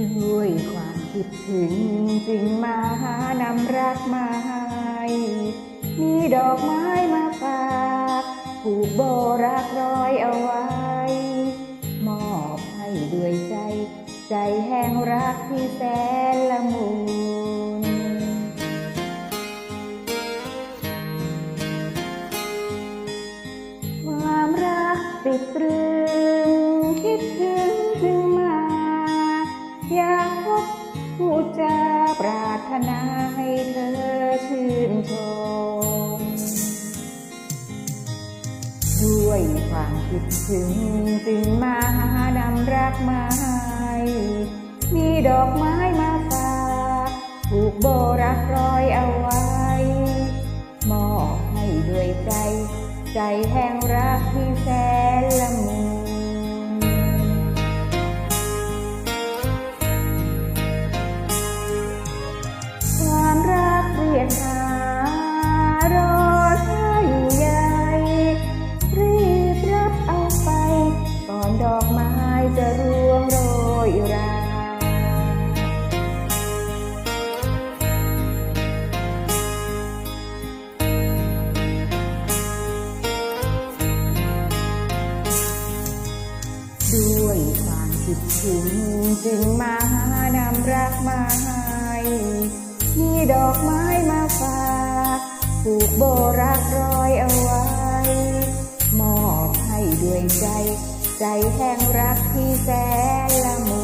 ด้วยความคิดถึงจึงมาหานำรักมาให้มีดอกไม้มาฝากผูกโบรักร้อยเอาไว้ มอบให้ด้วยใจ ใจแห่งรักที่แสนละมุนความรักติดตรึงคิดถึงจึง พบผู้จาปรารถนาให้เธอชื่นชม ด้วยความคิดถึงจึงมานำรักมาให้มีดอกไม้มาฝากผูกโบรักรอยเอาไว้ มอบให้ด้วยใจ ใจแห่งรักที่แส คิดถึงจึงมาหานำรักมาให้มีดอกไม้มาฝากผูกโบรักรอยเอาไว้ มอบให้ด้วยใจ ใจแห่งรักที่แสนละมุน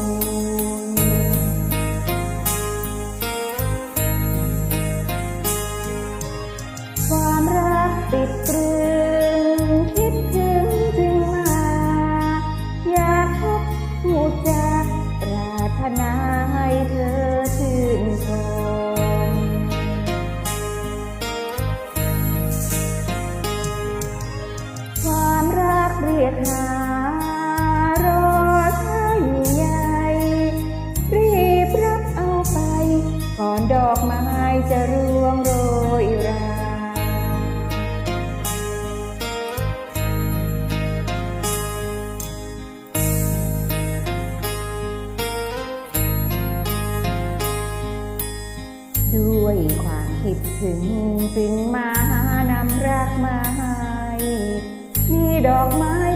รียกหารอเธออยู่ใหญ่ รีบรับเอาไป ก่อนดอกไม้จะร่วงโรยราด้วยความคิดถึงจึงมาหานำรักมาให้มีดอกไม้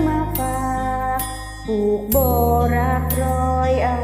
ผูกโบรักรอยเอา